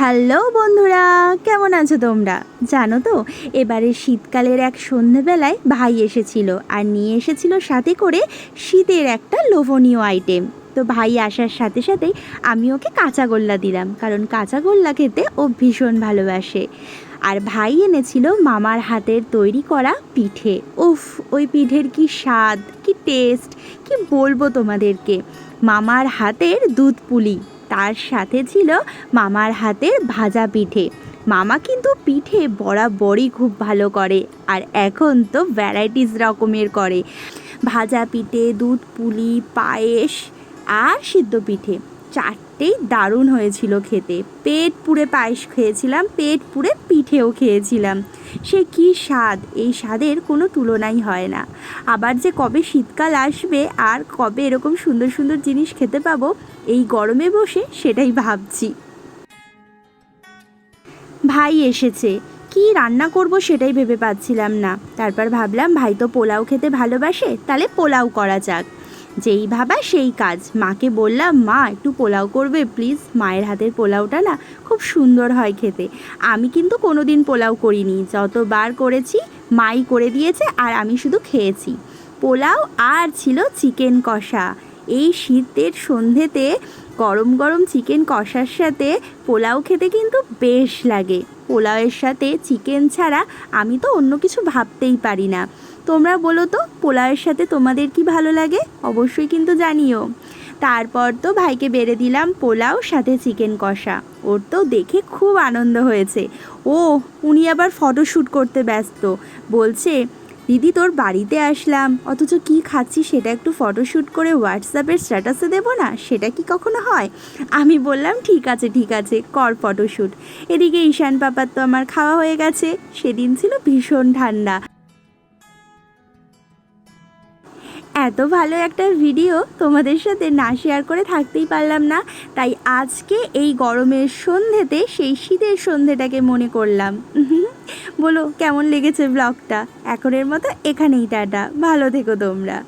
Hello বন্ধুরা, কেমন আছো তোমরা? জানো তো, এবারে শীতকালের এক সন্ধেবেলায় ভাই এসেছিল আর নিয়ে এসেছিল সাথে করে শীতের একটা লোভনীয় আইটেম তো ভাই আসার সাথে সাথেই আমি ওকে কাঁচাগোল্লা দিলাম, কারণ কাঁচাগোল্লা খেতে ও ভীষণ ভালোবাসে। আর ভাই এনেছিল মামার হাতের তৈরি করা পিঠে। উফ, ওই পিঠের কি স্বাদ, কি টেস্ট কি বলব তোমাদেরকে। মামার হাতের দুধ পুলি। তার সাথে ছিল মামার হাতের ভাজা পিঠে। মামা কিন্তু পিঠে বরাবরই খুব ভালো করে, আর এখন তো ভ্যারাইটিস রকমের করে। ভাজা পিঠে, দুধ পুলি, পায়েস আর সিদ্ধ পিঠে। চারটেই দারুণ হয়েছিল খেতে। পেট পুড়ে পায়েস খেয়েছিলাম, পেট পুড়ে পিঠেও খেয়েছিলাম। সে কি স্বাদ, এই স্বাদের কোনো তুলনাই হয় না। আবার যে কবে শীতকাল আসবে আর কবে এরকম সুন্দর সুন্দর জিনিস খেতে পাবো, এই গরমে বসে সেটাই ভাবছি। ভাই এসেছে। কি রান্না করব সেটাই ভেবে পাচ্ছিলাম না। তারপর ভাবলাম, ভাই তো পোলাও খেতে ভালোবাসে, তাহলে পোলাও করা যাক। যেই ভাবা সেই কাজ। মাকে বললাম, মা, একটু পোলাও করবে প্লিজ মায়ের হাতের পোলাওটা না খুব সুন্দর হয় খেতে। আমি কিন্তু কোনো দিন পোলাও করিনি। যতবার করেছি, মাই করে দিয়েছে আর আমি শুধু খেয়েছি। পোলাও আর ছিল চিকেন কষা। এই শীতের সন্ধেতে গরম গরম চিকেন কষার সাথে পোলাও খেতে কিন্তু বেশ লাগে। পোলাওয়ের সাথে চিকেন ছাড়া আমি তো অন্য কিছু ভাবতেই পারি না। তোমরা বলো তো, পোলাওয়ের সাথে তোমাদের কি ভালো লাগে? অবশ্যই কিন্তু জানিও। তারপর তো ভাইকে বেড়ে দিলাম পোলাও, সাথে চিকেন কষা। ওর তো দেখে খুব আনন্দ হয়েছে। ও উনি আবার ফটোশ্যুট করতে ব্যস্ত। বলছে, দিদি, তোর বাড়িতে আসলাম। অথচ কি খাচ্ছি সেটা একটু ফটোশ্যুট করে হোয়াটসঅ্যাপের স্ট্যাটাসে দেবো না? সেটা কি কখনো হয়? আমি বললাম, ঠিক আছে ঠিক আছে, কর ফটোশ্যুট এদিকে ঈশান পাপার তো আমার খাওয়া হয়ে গেছে। সেদিন ছিল ভীষণ ঠান্ডা। এত ভালো একটা ভিডিও তোমাদের সাথে না শেয়ার করে থাকতেই পারলাম না। তাই আজকে এই গরমের সন্ধেতে, সেই শীতের সন্ধেটাকে মনে করলাম। বলো, কেমন লেগেছে ব্লগটা এখনের মতো এখানেই টাটা। ভালো থেকো তোমরা।